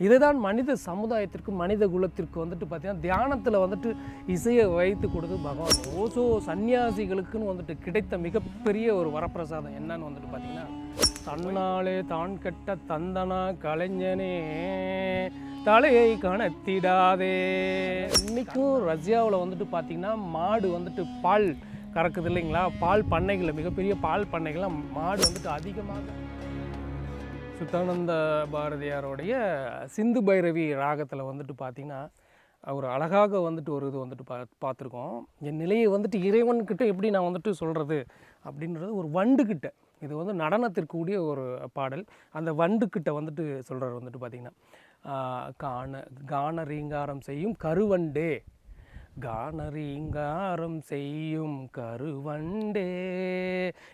இதுதான் மனித சமுதாயத்திற்கு மனித குலத்திற்கு வந்துட்டு பார்த்திங்கன்னா தியானத்தில் வந்துட்டு இசையை வைத்து கொடுத்து பகவான் ஓசோ சன்னியாசிகளுக்குன்னு வந்துட்டு கிடைத்த மிகப்பெரிய ஒரு வரப்பிரசாதம் என்னன்னு வந்துட்டு பார்த்தீங்கன்னா தன்னாலே தான் கெட்ட தந்தனா கலைஞனே தலையை கணத்திடாதே இன்றைக்கும் ரஷ்யாவில் வந்துட்டு பார்த்தீங்கன்னா மாடு வந்துட்டு பால் கறக்குது இல்லைங்களா? பால் பண்ணைகளில் மிகப்பெரிய பால் பண்ணைகள்லாம் மாடு வந்துட்டு அதிகமாக சுத்தானந்த பாரதியாருடைய சிந்து பைரவி ராகத்தில் வந்துட்டு பார்த்தீங்கன்னா அவர் அழகாக வந்துட்டு ஒரு இது வந்துட்டு பா பார்த்துருக்கோம் என் நிலையை வந்துட்டு இறைவன்கிட்ட எப்படி நான் வந்துட்டு சொல்கிறது அப்படின்றது ஒரு வண்டுக்கிட்ட இது வந்து நடனத்திற்குரிய ஒரு பாடல். அந்த வண்டுக்கிட்ட வந்துட்டு சொல்கிறார் வந்துட்டு பார்த்திங்கன்னா கான காண கான ரீங்காரம் செய்யும் கருவண்டே கானரீங்காரம் செய்யும் கருவண்டே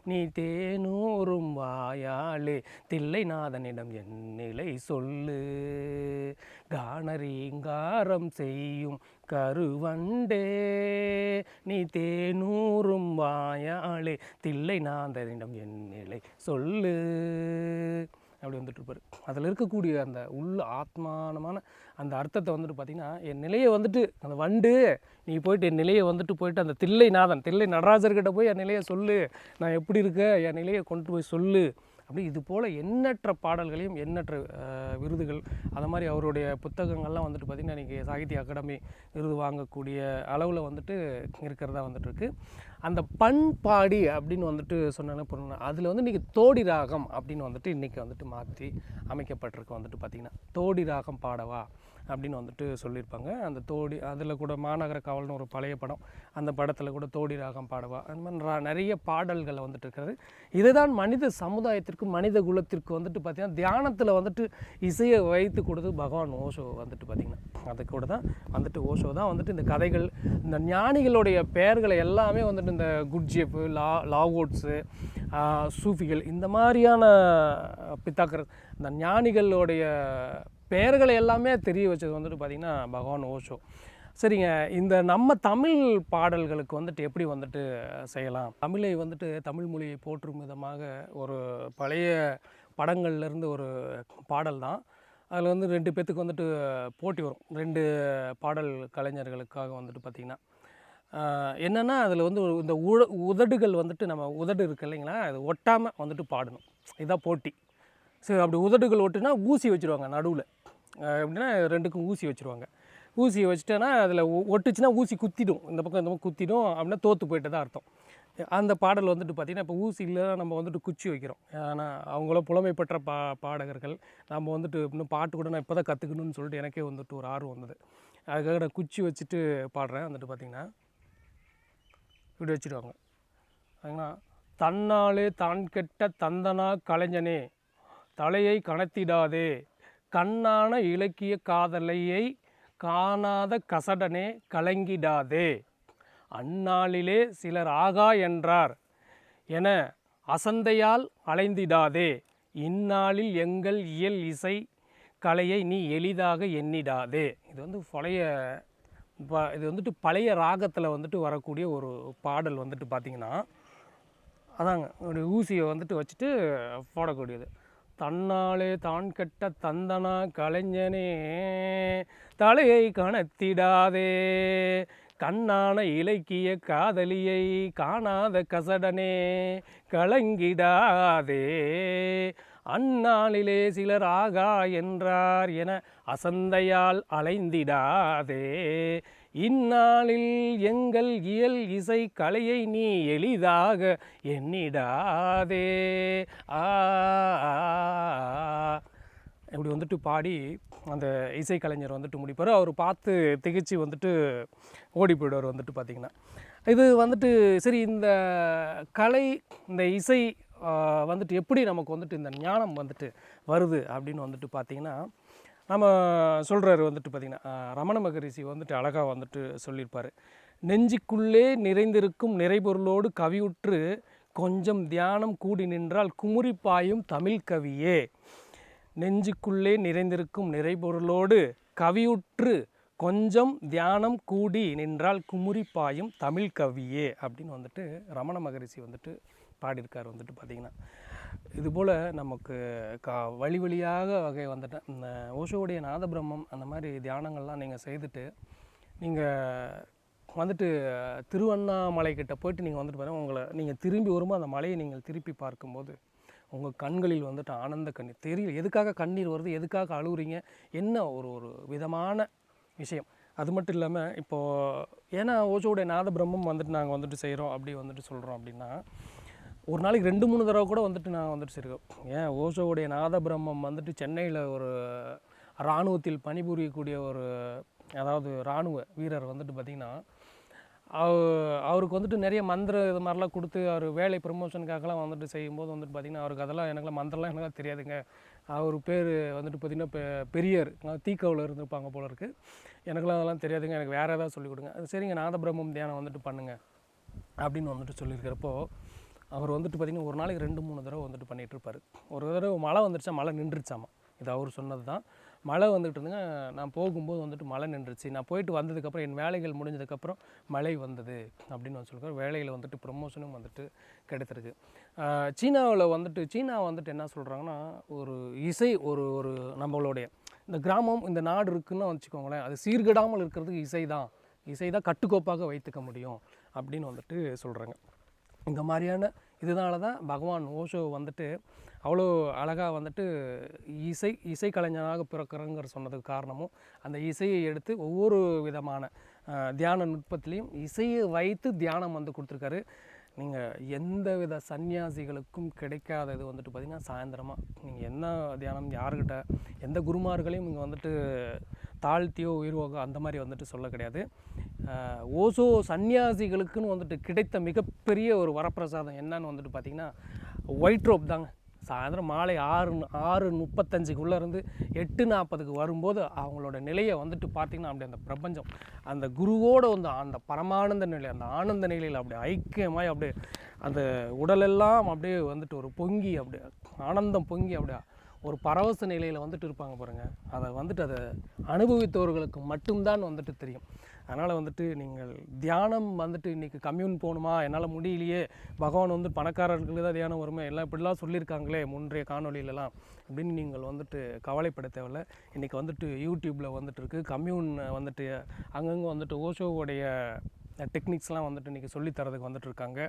நீ தேனூரும் வாயாலே தில்லைநாதனிடம் என் நிலை சொல்லு. கானரீங்காரம் செய்யும் கருவண்டே நீ தேனூரும் வாயாலே தில்லைநாதனிடம் என் நிலை சொல்லு. அப்படி வந்துட்டு இருப்பார் அதில் இருக்கக்கூடிய அந்த உள்ள ஆத்மானமான அந்த அர்த்தத்தை வந்துட்டு பார்த்திங்கன்னா என் நிலையை வந்துட்டு அந்த வண்டு நீ போயிட்டு என் நிலையை வந்துட்டு போயிட்டு அந்த தில்லை நாதன் தில்லை நடராஜர்கிட்ட போய் என் நிலையை சொல்லு. நான் எப்படி இருக்க என் நிலையை கொண்டு போய் சொல்லு. அப்படி இது போல் எண்ணற்ற பாடல்களையும் எண்ணற்ற விருதுகள் அந்த மாதிரி அவருடைய புத்தகங்கள்லாம் வந்துட்டு பார்த்திங்கன்னா இன்றைக்கி சாகித்ய அகாடமி விருது வாங்கக்கூடிய அளவில் வந்துட்டு இருக்கிறதா வந்துட்டுருக்கு. அந்த பண்பாடி அப்படின்னு வந்துட்டு சொன்னாலே பொருள் அதில் வந்து இன்றைக்கி தோடி ராகம் அப்படின்னு வந்துட்டு இன்றைக்கி வந்துட்டு மாற்றி அமைக்கப்பட்டிருக்கு வந்துட்டு பார்த்திங்கன்னா தோடி ராகம் பாடவா? அப்படின்னு வந்துட்டு சொல்லியிருப்பாங்க. அந்த தோடி அதில் கூட மாநகர காவல்னு ஒரு பழைய படம். அந்த படத்தில் கூட தோடி ராகம் பாடுவா. அந்த மாதிரி நிறைய பாடல்கள் வந்துட்டு இருக்கிறது. இதுதான் மனித சமுதாயத்திற்கு மனித குலத்திற்கு வந்துட்டு பார்த்திங்கன்னா தியானத்தில் வந்துட்டு இசையை வைத்து கொடுத்து பகவான் ஓஷோ வந்துட்டு பார்த்திங்கன்னா அது கூட தான் வந்துட்டு ஓஷோ தான் வந்துட்டு இந்த கதைகள் இந்த ஞானிகளுடைய பெயர்களை எல்லாமே வந்துட்டு இந்த குட்ஜியப்பு லா லாவோட்ஸு சூஃபிகள் இந்த மாதிரியான பித்தாக்கர் இந்த ஞானிகளுடைய பெயர்களை எல்லாமே தெரிய வச்சது வந்துட்டு பார்த்திங்கன்னா பகவான் ஓஷோ. சரிங்க இந்த நம்ம தமிழ் பாடல்களுக்கு வந்துட்டு எப்படி வந்துட்டு செய்யலாம்? தமிழை வந்துட்டு தமிழ் மொழியை போற்றும் விதமாக ஒரு பழைய படங்கள்லேருந்து ஒரு பாடல் தான். அதில் வந்து ரெண்டு பேத்துக்கு வந்துட்டு போட்டி வரும். ரெண்டு பாடல் கலைஞர்களுக்காக வந்துட்டு பார்த்திங்கன்னா என்னென்னா என்னன்னா அதில் வந்து இந்த உ உதடுகள் வந்துட்டு நம்ம உதடு இருக்கு இல்லைங்களா? அது ஒட்டாமல் வந்துட்டு பாடணும். இதுதான் போட்டி. சரி அப்படி உதடுகள் ஒட்டுனா ஊசி வச்சுருவாங்க நடுவில். எப்படின்னா ரெண்டுக்கும் ஊசி வச்சுருவாங்க. ஊசி வச்சுட்டேன்னா அதில் ஒட்டுச்சுன்னா ஊசி குத்திடும். இந்த பக்கம் இந்த பக்கம் குத்திடும் அப்படின்னா தோற்று போயிட்டு தான் அர்த்தம். அந்த பாடல் வந்துட்டு பார்த்திங்கன்னா இப்போ ஊசி இல்லை நம்ம வந்துட்டு குச்சி வைக்கிறோம். ஏன்னா அவங்கள புலமை பெற்ற பா பாடகர்கள் நம்ம வந்துட்டு இன்னும் பாட்டு கூட நான் இப்போ தான் கற்றுக்கணும்னு சொல்லிட்டு எனக்கே வந்துட்டு ஒரு ஆர்வம் வந்தது. அதுக்காக நான் குச்சி வச்சுட்டு பாடுறேன். வந்துட்டு பார்த்திங்கன்னா இப்படி வச்சுருவாங்க அதுனா தன்னாலே தான் கெட்ட தந்தனா கலைஞனே தலையை கணத்திடாதே கண்ணான இலக்கிய காதலையை காணாத கசடனே கலங்கிடாதே. அந்நாளிலே சிலர் ஆகா என்றார் என அசந்தையால் அலைந்திடாதே. இந்நாளில் எங்கள் இயல் இசை கலையை நீ எளிதாக எண்ணிடாதே. இது வந்து பழைய ப- இது வந்துட்டு பழைய ராகத்தில் வந்துட்டு வரக்கூடிய ஒரு பாடல் வந்துட்டு பார்த்திங்கன்னா அதாங்க ஒரு ஊசியை வந்துட்டு வச்சுட்டு போடக்கூடியது. தன்னாலே தான் கெட்ட தந்தனா கலைஞனே தலையை கணத்திடாதே கண்ணான இலக்கிய காதலியை காணாத கசடனே கலங்கிடாதே. அந்நாளிலே சிலர் ஆகா என்றார் என அசந்தையால் அலைந்திடாதே. இந்நாளில் எங்கள் இயல் இசை கலையை நீ எளிதாக எண்ணிடாதே. ஆ இப்படி வந்துட்டு பாடி அந்த இசைக்கலைஞர் வந்துட்டு முடிப்பார். அவர் பார்த்து திகைச்சு வந்துட்டு ஓடி போயிடுவார் வந்துட்டு பார்த்திங்கன்னா. இது வந்துட்டு சரி இந்த கலை இந்த இசை வந்துட்டு எப்படி நமக்கு வந்துட்டு இந்த ஞானம் வந்துட்டு வருது அப்படின்னு வந்துட்டு பார்த்திங்கன்னா நம்ம சொல்கிறாரு வந்துட்டு பார்த்திங்கன்னா ரமண மகரிஷி வந்துட்டு அழகாக வந்துட்டு சொல்லியிருப்பார். நெஞ்சுக்குள்ளே நிறைந்திருக்கும் நிறைபொருளோடு கவியுற்று கொஞ்சம் தியானம் கூடி நின்றால் குமுறி பாயும் தமிழ் கவியே. நெஞ்சுக்குள்ளே நிறைந்திருக்கும் நிறைபொருளோடு கவியுற்று கொஞ்சம் தியானம் கூடி நின்றால் குமுறி பாயும் தமிழ் கவியே அப்படின்னு வந்துட்டு ரமண மகரிஷி வந்துட்டு பாடியிருக்கார் வந்துட்டு பார்த்திங்கன்னா இதுபோல் நமக்கு கா வழி வழியாக வகை வந்துட்டேன் இந்த ஓஷோவுடைய நாதபிரம்மம் அந்த மாதிரி தியானங்கள்லாம் நீங்கள் செய்துட்டு நீங்கள் வந்துட்டு திருவண்ணாமலை கிட்டே போயிட்டு நீங்கள் வந்துட்டு பாருங்கள் உங்களை நீங்கள் திரும்பி வரும்போது அந்த மலையை நீங்கள் திருப்பி பார்க்கும்போது உங்கள் கண்களில் வந்துட்டு ஆனந்த கண்ணீர் தெரியல எதுக்காக கண்ணீர் வருது எதுக்காக அழுகுறீங்க என்ன ஒரு ஒரு விதமான விஷயம். அது மட்டும் இல்லாமல் இப்போது ஏன்னா ஓஷோவுடைய நாத பிரம்மம் வந்துட்டு நாங்கள் வந்துட்டு செய்கிறோம் அப்படி வந்துட்டு சொல்கிறோம் அப்படின்னா ஒரு நாளைக்கு ரெண்டு மூணு தடவை கூட வந்துட்டு நான் வந்துட்டு செய்கிறோம் ஏன் ஓஷோவுடைய நாத பிரம்மம் வந்துட்டு சென்னையில் ஒரு இராணுவத்தில் பணிபுரியக்கூடிய ஒரு அதாவது இராணுவ வீரர் வந்துட்டு பார்த்திங்கன்னா அவ- அவருக்கு வந்துட்டு நிறைய மந்திர இது மாதிரிலாம் கொடுத்து அவர் வேலை ப்ரமோஷனுக்காகலாம் வந்துட்டு செய்யும்போது வந்துட்டு பார்த்திங்கன்னா அவருக்கு அதெல்லாம் எனக்குலாம் மந்திரம்லாம் எனக்கு தெரியாதுங்க. அவர் பேர் வந்துட்டு பார்த்திங்கன்னா பெ பெரியர். தீக்கவில் இருந்திருப்பாங்க போல இருக்குது எனக்குலாம் அதெல்லாம் தெரியாதுங்க. எனக்கு வேறு ஏதாவது சொல்லிக் கொடுங்க. அது சரிங்க நாதபிரம்மம் தியானம் வந்துட்டு பண்ணுங்க. அப்படின்னு வந்துட்டு சொல்லியிருக்கிறப்போ அவர் வந்துட்டு பார்த்திங்கன்னா ஒரு நாளைக்கு ரெண்டு மூணு தடவை வந்துட்டு பண்ணிகிட்டு இருப்பார் ஒரு தடவை மழை வந்துருச்சா மழை நின்றுச்சாமா இது அவர் சொன்னது தான். மழை வந்துட்டு இருந்துங்க நான் போகும்போது வந்துட்டு மழை நின்றுச்சு. நான் போயிட்டு வந்ததுக்கப்புறம் என் வேலைகள் முடிஞ்சதுக்கப்புறம் மழை வந்தது அப்படின்னு வந்து சொல்லியிருக்காரு வேலையில் வந்துட்டு ப்ரொமோஷனும் வந்துட்டு கிடைத்திருக்கு. சீனாவில் வந்துட்டு சீனா வந்துட்டு என்ன சொல்கிறாங்கன்னா ஒரு இசை ஒரு ஒரு நம்மளுடைய இந்த கிராமம் இந்த நாடு இருக்குன்னு வச்சுக்கோங்களேன் அது சீர்கெடாமல் இருக்கிறதுக்கு இசை தான் இசை தான் கட்டுக்கோப்பாக வைத்துக்க முடியும் அப்படின்னு வந்துட்டு சொல்கிறாங்க இந்த மாதிரியான இதனால தான் பகவான் ஓஷோ வந்துட்டு அவ்வளோ அழகாக வந்துட்டு இசை இசைக்கலைஞனாக பிறக்கிறங்கிற சொன்னதுக்கு காரணமும் அந்த இசையை எடுத்து ஒவ்வொரு விதமான தியான நுட்பத்திலையும் இசையை வைத்து தியானம் வந்து கொடுத்துருக்காரு. நீங்கள் எந்த வித சன்னியாசிகளுக்கும் கிடைக்காதது வந்துட்டு பார்த்திங்கன்னா சாயந்தரமாக நீங்கள் என்ன தியானம் யாருக்கிட்ட எந்த குருமார்களையும் இங்கே வந்துட்டு தாழ்த்தியோ உயிர்வோகோ அந்த மாதிரி வந்துட்டு சொல்ல கிடையாது. ஓசோ சன்னியாசிகளுக்குன்னு வந்துட்டு கிடைத்த மிகப்பெரிய ஒரு வரப்பிரசாதம் என்னன்னு வந்துட்டு பார்த்திங்கன்னா ஒயிட் ரோப் தாங்க. சாயந்தரம் மாலை ஆறு ஆறு முப்பத்தஞ்சுக்குள்ளேருந்து எட்டு நாற்பதுக்கு வரும்போது அவங்களோட நிலையை வந்துட்டு பார்த்திங்கன்னா அப்படி அந்த பிரபஞ்சம் அந்த குருவோட வந்து அந்த பரமானந்த நிலை அந்த ஆனந்த நிலையில் அப்படி ஐக்கியமாய் அப்படியே அந்த உடலெல்லாம் அப்படியே வந்துட்டு ஒரு பொங்கி அப்படியே ஆனந்தம் பொங்கி அப்படியே ஒரு பரவச நிலையில் வந்துட்டு இருப்பாங்க பாருங்கள் அதை வந்துட்டு அதை அனுபவித்தவர்களுக்கு மட்டும்தான் வந்துட்டு தெரியும். அதனால் வந்துட்டு நீங்கள் தியானம் வந்துட்டு இன்றைக்கி கம்யூன் போகணுமா? என்னால் முடியலையே. பகவான் வந்து பணக்காரர்களுக்கு தான் தியானம் வருமே. எல்லாம் இப்படிலாம் சொல்லியிருக்காங்களே முன்றைய காணொலியிலலாம் அப்படின்னு நீங்கள் வந்துட்டு கவலைப்பட தேவையில்ல. இன்றைக்கி வந்துட்டு யூடியூப்பில் வந்துட்டு இருக்குது கம்யூன் வந்துட்டு அங்கங்கே வந்துட்டு ஓஷோவுடைய டெக்னிக்ஸ்லாம் வந்துட்டு இன்றைக்கி சொல்லித்தரதுக்கு வந்துட்டு இருக்காங்க.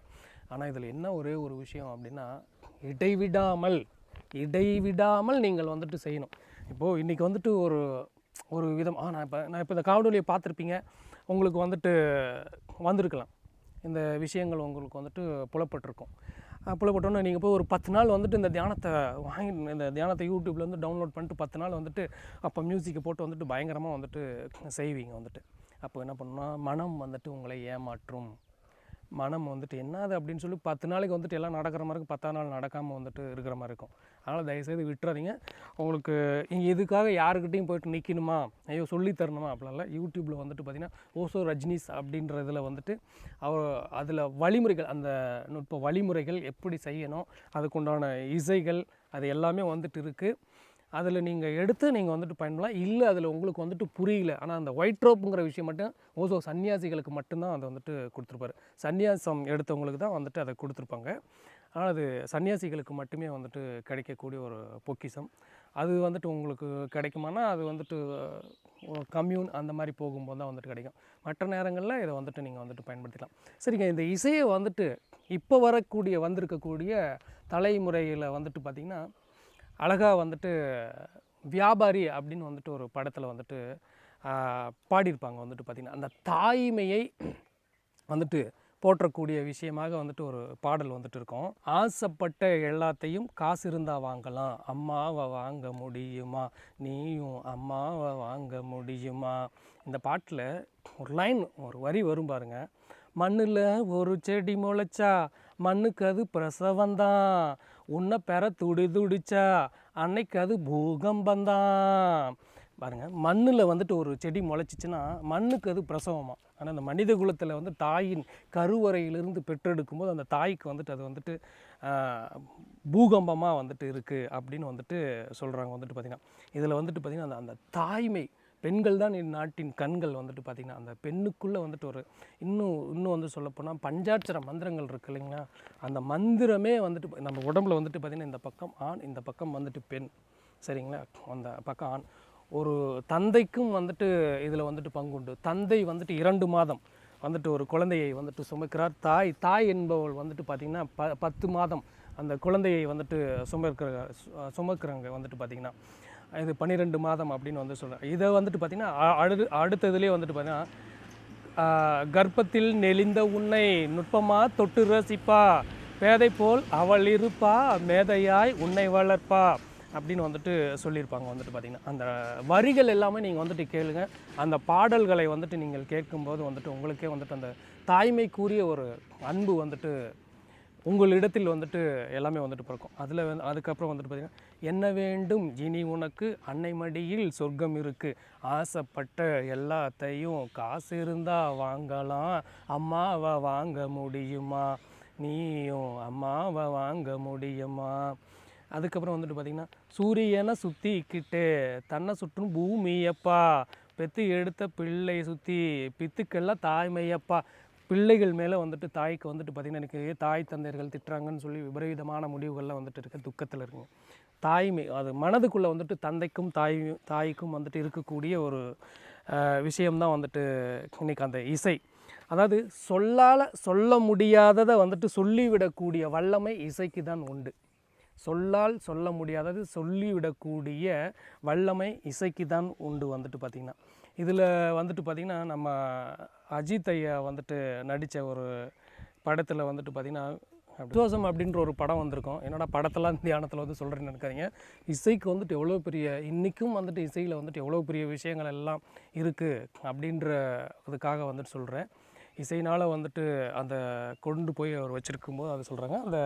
ஆனால் இதில் என்ன ஒரே ஒரு விஷயம் அப்படின்னா இடைவிடாமல் இடைவிடாமல் நீங்கள் வந்துட்டு செய்யணும். இப்போது இன்றைக்கி வந்துட்டு ஒரு ஒரு விதம் ஆ நான் இப்போ நான் இப்போ இந்த காவடொலியை பார்த்துருப்பீங்க. உங்களுக்கு வந்துட்டு வந்திருக்கலாம். இந்த விஷயங்கள் உங்களுக்கு வந்துட்டு புலப்பட்டிருக்கும். புலப்பட்டோன்னே நீங்கள் போய் ஒரு பத்து நாள் வந்துட்டு இந்த தியானத்தை வாங்கி இந்த தியானத்தை யூடியூப்ல வந்து டவுன்லோட் பண்ணிட்டு பத்து நாள் வந்துட்டு அப்போ மியூசிக்கை போட்டு வந்துட்டு பயங்கரமாக வந்துட்டு செய்வீங்க வந்துட்டு. அப்போ என்ன பண்ணணும்னா மனம் வந்துட்டு உங்களை ஏமாற்றும். மனம் வந்துட்டு என்னது? அப்படின்னு சொல்லி பத்து நாளைக்கு வந்துட்டு எல்லாம் நடக்கிற மாதிரி இருக்கும். பத்தாம் நாள் நடக்காமல் வந்துட்டு இருக்கிற மாதிரி இருக்கும். அதனால் தயவுசெய்து விட்டுறாதீங்க. உங்களுக்கு இங்கே இதுக்காக யாருக்கிட்டையும் போயிட்டு நிற்கணுமா ஐயோ சொல்லி தரணுமா? அப்படிலாம் யூடியூப்பில் வந்துட்டு பார்த்தீங்கன்னா ஓசோ ரஜினிஸ் அப்படின்றதில் வந்துட்டு அவர் அதில் வழிமுறைகள் அந்த நுட்ப வழிமுறைகள் எப்படி செய்யணும் அதுக்குண்டான இசைகள் அது எல்லாமே வந்துட்டு இருக்குது அதில் நீங்கள் எடுத்து நீங்கள் வந்துட்டு பயன்படலாம் இல்லை அதில் உங்களுக்கு வந்துட்டு புரியல. ஆனால் அந்த ஒயிட் ரோப்புங்கிற விஷயம் மட்டும் ஓசோ சன்னியாசிகளுக்கு மட்டும்தான் அதை வந்துட்டு கொடுத்துருப்பாரு. சன்னியாசம் எடுத்தவங்களுக்கு தான் வந்துட்டு அதை கொடுத்துருப்பாங்க. ஆனால் அது சன்னியாசிகளுக்கு மட்டுமே வந்துட்டு கிடைக்கக்கூடிய ஒரு பொக்கிஷம். அது வந்துட்டு உங்களுக்கு கிடைக்குமானா அது வந்துட்டு கம்யூன் அந்த மாதிரி போகும்போது தான் வந்துட்டு கிடைக்கும். மற்ற நேரங்களில் இதை வந்துட்டு நீங்கள் வந்துட்டு பயன்படுத்திக்கலாம். சரிங்க இந்த இசையை வந்துட்டு இப்போ வரக்கூடிய வந்திருக்கக்கூடிய தலைமுறையில் வந்துட்டு பார்த்திங்கன்னா அழகாக வந்துட்டு வியாபாரி அப்படின்னு வந்துட்டு ஒரு படத்தில் வந்துட்டு பாடியிருப்பாங்க. வந்துட்டு பார்த்திங்கன்னா அந்த தாய்மையை வந்துட்டு போற்றக்கூடிய விஷயமாக வந்துட்டு ஒரு பாடல் வந்துட்டு இருக்கும். ஆசைப்பட்ட எல்லாத்தையும் காசு இருந்தால் வாங்கலாம். அம்மாவை வாங்க முடியுமா? நீயும் அம்மாவை வாங்க முடியுமா? இந்த பாட்டில் ஒரு லைன் ஒரு வரி வரும் பாருங்க. மண்ணில் ஒரு செடி முளைச்சா மண்ணுக்கு அது பிரசவந்தான் உன்னை பெற துடி துடிச்சா அன்னைக்கு அது பூகம்பம் தான் பாருங்கள் மண்ணில் வந்துட்டு ஒரு செடி முளைச்சிச்சின்னா மண்ணுக்கு அது பிரசவமாக ஆனால் அந்த மனித குலத்தில் வந்து தாயின் கருவறையிலிருந்து பெற்றெடுக்கும் போது அந்த தாய்க்கு வந்துட்டு அது வந்துட்டு பூகம்பமாக வந்துட்டு இருக்குது அப்படின்னு வந்துட்டு சொல்கிறாங்க வந்துட்டு பார்த்திங்கன்னா இதில் வந்துட்டு பார்த்திங்கன்னா அந்த அந்த தாய்மை பெண்கள் தான் இந்நாட்டின் கண்கள் வந்துட்டு பார்த்திங்கன்னா அந்த பெண்ணுக்குள்ளே வந்துட்டு ஒரு இன்னும் இன்னும் வந்து சொல்லப்போனால் பஞ்சாட்சர மந்திரங்கள் இருக்கு இல்லைங்களா? அந்த மந்திரமே வந்துட்டு நம்ம உடம்புல வந்துட்டு பார்த்திங்கன்னா இந்த பக்கம் ஆண் இந்த பக்கம் வந்துட்டு பெண். சரிங்களா? அந்த பக்கம் ஆண். ஒரு தந்தைக்கும் வந்துட்டு இதில் வந்துட்டு பங்குண்டு. தந்தை வந்துட்டு இரண்டு மாதம் வந்துட்டு ஒரு குழந்தையை வந்துட்டு சுமக்கிறார். தாய் தாய் என்பவள் வந்துட்டு பார்த்திங்கன்னா ப பத்து மாதம் அந்த குழந்தையை வந்துட்டு சுமக்கிற சு- சுமக்கிறவங்க வந்துட்டு பார்த்திங்கன்னா இது பன்னிரெண்டு மாதம் அப்படின்னு வந்து சொல்கிறேன் இதை வந்துட்டு பார்த்திங்கன்னா அடு அடுத்ததுலேயே வந்துட்டு பார்த்திங்கன்னா கர்ப்பத்தில் நெளிந்த உன்னை நுட்பமாக தொட்டு ரசிப்பா. பேதை போல் அவள் இருப்பா மேதையாய் உன்னை வளர்ப்பா அப்படின்னு வந்துட்டு சொல்லியிருப்பாங்க வந்துட்டு பார்த்திங்கன்னா அந்த வரிகள் எல்லாமே நீங்கள் வந்துட்டு கேளுங்க. அந்த பாடல்களை வந்துட்டு நீங்கள் கேட்கும்போது வந்துட்டு உங்களுக்கே வந்துட்டு அந்த தாய்மைக்குரிய ஒரு அன்பு வந்துட்டு உங்களிடத்தில் வந்துட்டு எல்லாமே வந்துட்டு பிறக்கும். அதில் வந்து அதுக்கப்புறம் வந்துட்டு பார்த்திங்கன்னா என்ன வேண்டும்? இனி உனக்கு அன்னை மடியில் சொர்க்கம் இருக்குது ஆசைப்பட்ட எல்லாத்தையும் காசு இருந்தால் வாங்கலாம். அம்மாவை வாங்க முடியுமா? நீயும் அம்மாவை வாங்க முடியுமா? அதுக்கப்புறம் வந்துட்டு பார்த்திங்கன்னா சூரியனை சுற்றிக்கிட்டு தன்னை சுற்றும் பூமியப்பா. பெத்து எடுத்த பிள்ளை சுற்றி பித்துக்கெல்லாம் தாய்மையப்பா. பிள்ளைகள் மேலே வந்துட்டு தாய்க்கு வந்துட்டு பார்த்திங்கன்னா எனக்கு தாய் தந்தையர்கள் திட்டுறாங்கன்னு சொல்லி விபரீதமான முடிவுகள்லாம் வந்துட்டு இருக்க. துக்கத்தில் இருக்குங்க. தாய்மை அது மனதுக்குள்ளே வந்துட்டு தந்தைக்கும் தாய் தாய்க்கும் வந்துட்டு இருக்கக்கூடிய ஒரு விஷயம்தான் வந்துட்டு இன்னைக்கு அந்த இசை. அதாவது சொல்லால் சொல்ல முடியாததை வந்துட்டு சொல்லிவிடக்கூடிய வல்லமை இசைக்கு தான் உண்டு. சொல்லால் சொல்ல முடியாதது சொல்லிவிடக்கூடிய வல்லமை இசைக்கு தான் உண்டு வந்துட்டு பார்த்திங்கன்னா இதில் வந்துட்டு பார்த்திங்கன்னா நம்ம அஜித் ஐயா வந்துட்டு நடித்த ஒரு படத்தில் வந்துட்டு பார்த்திங்கன்னா விசுவாசம் அப்படின்ற ஒரு படம் வந்திருக்கும். என்னடா படத்தெல்லாம் தியானத்தில் வந்து சொல்கிறேன்னு நினைக்காதீங்க. இசைக்கு வந்துட்டு எவ்வளோ பெரிய இன்றைக்கும் வந்துட்டு இசையில் வந்துட்டு எவ்வளோ பெரிய விஷயங்கள் எல்லாம் இருக்குது அப்படின்ற இதுக்காக வந்துட்டு சொல்கிறேன் இசைனால் வந்துட்டு அந்த கொண்டு போய் அவர் வச்சுருக்கும்போது அதை சொல்கிறாங்க அந்த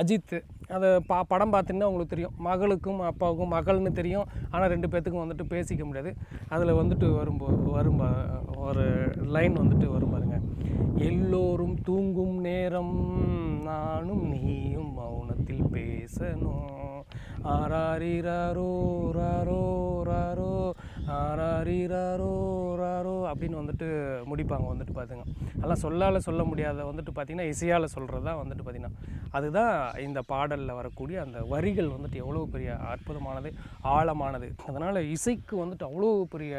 அஜித் அதை பா படம் பார்த்தீங்கன்னா உங்களுக்கு தெரியும். மகளுக்கும் அப்பாவுக்கும் மகள்னு தெரியும். ஆனால் ரெண்டு பேர்த்துக்கும் வந்துட்டு பேசிக்க முடியாது. அதில் வந்துட்டு வரும்போது வரும் ஒரு லைன் வந்துட்டு வரும் பாருங்க. எல்லோரும் தூங்கும் நேரம் நானும் நீயும் மௌனத்தில் பேசணும். ஆராரிராரோ ராரோ ராரோ ஆராரிராரோ அப்படின்னு வந்துட்டு முடிப்பாங்க வந்துட்டு பார்த்துங்க அதெல்லாம் சொல்லால் சொல்ல முடியாத வந்துட்டு பார்த்திங்கன்னா இசையால் சொல்கிறது தான் வந்துட்டு பார்த்திங்கன்னா அதுதான் இந்த பாடலில் வரக்கூடிய அந்த வரிகள் வந்துட்டு எவ்வளோ பெரிய அற்புதமானது ஆழமானது. அதனால் இசைக்கு வந்துட்டு அவ்வளோ பெரிய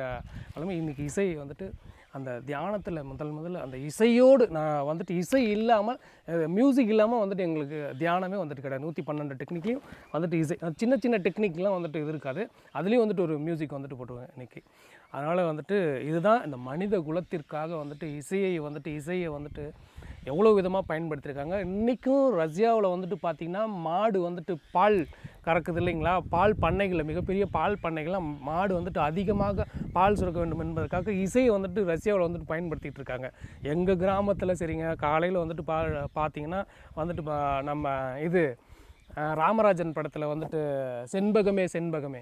அளவு இன்றைக்கி இசை வந்துட்டு அந்த தியானத்தில் முதல் முதல்ல அந்த இசையோடு நான் வந்துட்டு இசை இல்லாமல் மியூசிக் இல்லாமல் வந்துட்டு எங்களுக்கு தியானமே வந்துட்டு கிடையாது. நூற்றி பன்னெண்டு டெக்னிக்லையும் வந்துட்டு இசை சின்ன சின்ன டெக்னிக்லாம் வந்துட்டு இது இருக்காது. அதுலேயும் வந்துட்டு ஒரு மியூசிக் வந்துட்டு போட்டுருவேன் இன்னைக்கு. அதனால் வந்துட்டு இதுதான் இந்த மனித குலத்திற்காக வந்துட்டு இசையை வந்துட்டு இசையை வந்துட்டு எவ்வளோ விதமாக பயன்படுத்தியிருக்காங்க இன்றைக்கும் ரஷ்யாவில் வந்துட்டு பார்த்திங்கன்னா மாடு வந்துட்டு பால் கறக்குது இல்லைங்களா? பால் பண்ணைகளில் மிகப்பெரிய பால் பண்ணைகளில் மாடு வந்துட்டு அதிகமாக பால் சுரக்க வேண்டும் என்பதற்காக இசையை வந்துட்டு ரஷ்யாவில் வந்துட்டு பயன்படுத்திட்டு இருக்காங்க. எங்கள் கிராமத்தில் சரிங்க காலையில் வந்துட்டு பா பார்த்திங்கன்னா வந்துட்டு பா- நம்ம இது ராமராஜன் படத்தில் வந்துட்டு செண்பகமே செண்பகமே.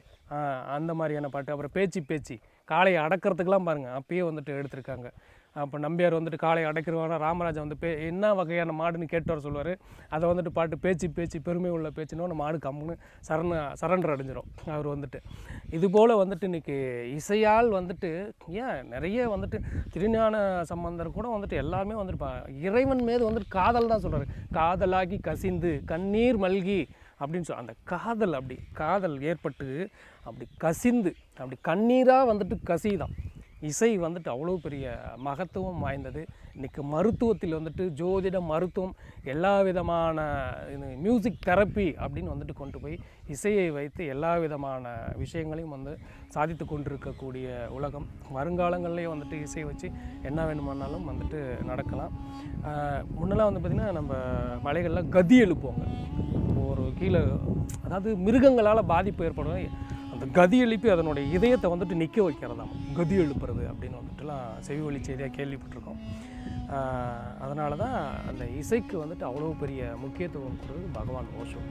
அந்த மாதிரியான பாட்டு அப்புறம் பேச்சு பேச்சு. காளையை அடக்கிறதுக்கெலாம் பாருங்கள் அப்பயே வந்துட்டு எடுத்திருக்காங்க. அப்போ நம்பியார் வந்துட்டு காலை அடைக்கிறவங்க ராமராஜா வந்து பே என்ன வகையான மாடுன்னு கேட்டு வர சொல்லுவார் அதை வந்துட்டு பாட்டு பேச்சு பேச்சு பெருமை உள்ள பேச்சுன்னு மாடு கம்முன்னு சரண சரண்டர் அடைஞ்சிரும் அவர் வந்துட்டு. இதுபோல் வந்துட்டு இன்றைக்கி இசையால் வந்துட்டு ஏன் நிறைய வந்துட்டு திருஞான சம்பந்தர் கூட வந்துட்டு எல்லாருமே வந்துட்டு பா- இறைவன் மீது வந்துட்டு காதல் தான் சொல்கிறார் காதலாகி கசிந்து கண்ணீர் மல்கி அப்படின்னு சொல் அந்த காதல் அப்படி காதல் ஏற்பட்டு அப்படி கசிந்து அப்படி கண்ணீராக வந்துட்டு கசிதான். இசை வந்துட்டு அவ்வளோ பெரிய மகத்துவம் வாய்ந்தது. இன்றைக்கி மருத்துவத்தில் வந்துட்டு ஜோதிட மருத்துவம் எல்லா விதமான இது மியூசிக் தெரப்பி அப்படின்னு வந்துட்டு கொண்டு போய் இசையை வைத்து எல்லா விதமான விஷயங்களையும் வந்து சாதித்து கொண்டிருக்கக்கூடிய உலகம். வருங்காலங்கள்லேயே வந்துட்டு இசையை வச்சு என்ன வேணுமானாலும் வந்துட்டு நடக்கலாம். முன்னெல்லாம் வந்து பார்த்திங்கன்னா நம்ம மலைகளில் கதி எழுப்புவாங்க. ஒரு கீழே அதாவது மிருகங்களால் பாதிப்பு ஏற்படும். அந்த கதி எழுப்பி அதனுடைய இதயத்தை வந்துட்டு நிற்க வைக்கிறதாம். கதி எழுப்புறது அப்படின்னு வந்துட்டுலாம் செவி வழி செய்தியாக கேள்விப்பட்டிருக்கோம். அதனால தான் அந்த இசைக்கு வந்துட்டு அவ்வளோ பெரிய முக்கியத்துவம் கொடுக்குறது பகவான் ஓஷோ.